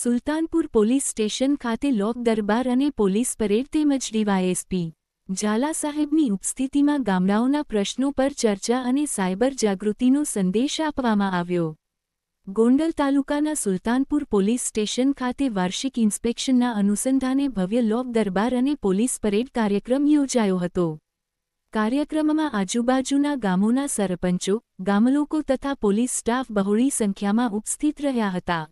Sultanpur police station ખાતે લોક દરબાર અને પોલીસ પરેડ તેમજ ડીવાયએસપી ઝાલા સાહેબની ઉપસ્થિતિમાં ગામડાઓના પ્રશ્નો પર ચર્ચા અને સાયબર જાગૃતિનો સંદેશ આપવામાં આવ્યો. ગોંડલ તાલુકાના સુલતાનપુર પોલીસ સ્ટેશન ખાતે વાર્ષિક ઇન્સ્પેક્શનના અનુસંધાને ભવ્ય લોક દરબાર અને પોલીસ પરેડ કાર્યક્રમ યોજાયો હતો. કાર્યક્રમમાં આજુબાજુના ગામોના સરપંચો, ગામલોકો તથા પોલીસ સ્ટાફ બહોળી સંખ્યામાં ઉપસ્થિત રહ્યા હતા.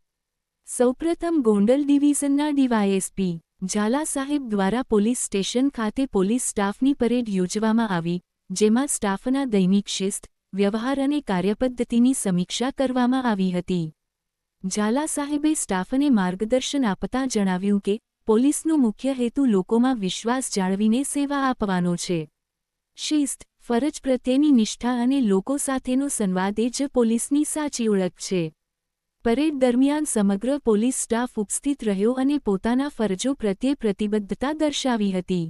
સૌપ્રથમ ગોંડલ ડિવિઝનના ડીવાયએસપી ઝાલા સાહેબ દ્વારા પોલીસ સ્ટેશન ખાતે પોલીસ સ્ટાફની પરેડ યોજવામાં આવી, જેમાં સ્ટાફના દૈનિક શિસ્ત, વ્યવહાર અને કાર્યપદ્ધતિની સમીક્ષા કરવામાં આવી હતી. ઝાલા સાહેબે સ્ટાફને માર્ગદર્શન આપતા જણાવ્યું કે, પોલીસનો મુખ્ય હેતુ લોકોમાં વિશ્વાસ જાળવીને સેવા આપવાનો છે. શિસ્ત, ફરજ પ્રત્યેની નિષ્ઠા અને લોકો સાથેનો સંવાદ એ જ પોલીસની સાચી ઓળખ છે. પરેડ દરમિયાન સમગ્ર પોલીસ સ્ટાફ ઉપસ્થિત રહ્યો અને પોતાના ફરજો પ્રત્યે પ્રતિબદ્ધતા દર્શાવી હતી.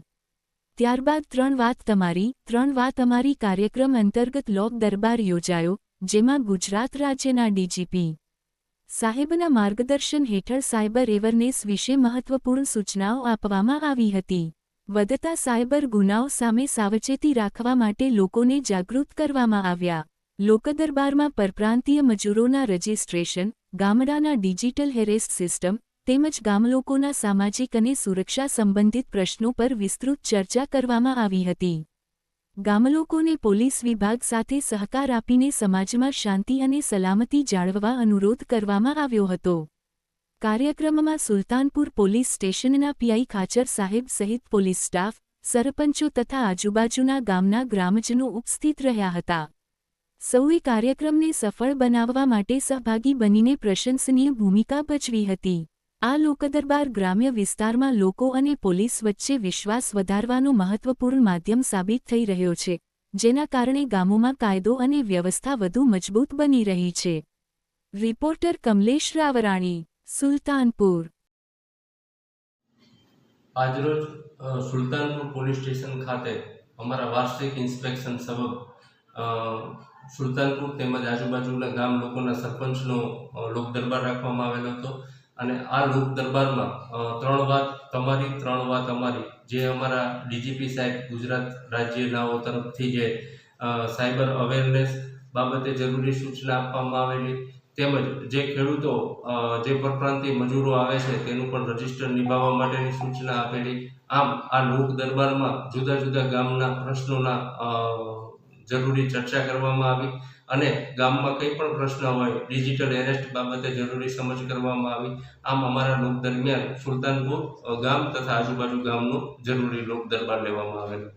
ત્યારબાદ ત્રણ વાત તમારી, ત્રણ વાત અમારી કાર્યક્રમ અંતર્ગત લોક દરબાર યોજાયો, જેમાં ગુજરાત રાજ્યના ડીજીપી સાહેબના માર્ગદર્શન હેઠળ સાયબર એવરનેસ વિશે મહત્વપૂર્ણ સૂચનાઓ આપવામાં આવી હતી. વધતા સાયબર ગુનાઓ સામે સાવચેતી રાખવા માટે લોકોને જાગૃત કરવામાં આવ્યા. લોકદરબારમાં પરપ્રાંતીય મજૂરોના રજિસ્ટ્રેશન ગામડાના ડિજિટલ હેરેસ્ટ સિસ્ટમ તેમજ ગામલોકોના સામાજિક અને સુરક્ષા સંબંધિત પ્રશ્નો પર વિસ્તૃત ચર્ચા કરવામાં આવી હતી. ગામલોકોને પોલીસ વિભાગ સાથે સહકાર આપીને સમાજમાં શાંતિ અને સલામતી જાળવવા અનુરોધ કરવામાં આવ્યો હતો. કાર્યક્રમમાં સુલતાનપુર પોલીસ સ્ટેશનના પીઆઈ ખાચર સાહેબ સહિત પોલીસ સ્ટાફ, સરપંચો તથા આજુબાજુના ગામના ગ્રામજનો ઉપસ્થિત રહ્યા હતા. સૌએ કાર્યક્રમને સફળ બનાવવા માટે સહભાગી બનીને પ્રશંસનીય ભૂમિકા ભજવી હતી. આ લોકદરબાર ગ્રામ્ય વિસ્તારમાં લોકો અને પોલીસ વચ્ચે વિશ્વાસ વધારવાનું મહત્વપૂર્ણ માધ્યમ સાબિત થઈ રહ્યો છે, જેના કારણે ગામોમાં કાયદો અને વ્યવસ્થા વધુ મજબૂત બની રહી છે. રિપોર્ટર કમલેશ રાવરાણી, સુલતાનપુર. આજરોજ સુલતાનપુર પોલીસ સ્ટેશન ખાતે અમારા વાર્ષિક ઇન્સ્પેક્શન સબબ સુલતાનપુર તેમજ આજુબાજુના ગામ લોકોના સરપંચનો લોક દરબાર રાખવામાં આવેલો હતો. અને આ લોક દરબારમાં ત્રણ વાત તમારી, ત્રણ વાત અમારી. જે અમારા ડીજીપી સાહેબ ગુજરાત રાજ્યનાઓ તરફથી જે સાયબર અવેરનેસ બાબતે જરૂરી સૂચના આપવામાં આવેલી, તેમજ જે ખેડૂતો જે પરપ્રાંતિય મજૂરો આવે છે તેનું પણ રજિસ્ટર નિભાવવા માટેની સૂચના આપેલી. આમ, આ લોક દરબારમાં જુદા જુદા ગામના પ્રશ્નોના જરૂરી ચર્ચા કરવામાં આવી અને ગામમાં કંઈ પણ પ્રશ્ન હોય, ડિજિટલ એરેસ્ટ બાબતે જરૂરી સમજ કરવામાં આવી. આમ અમારા લોક દરમિયાન સુલતાનપુર ગામ તથા આજુબાજુ ગામનું જરૂરી લોક દરબાર લેવામાં આવેલો.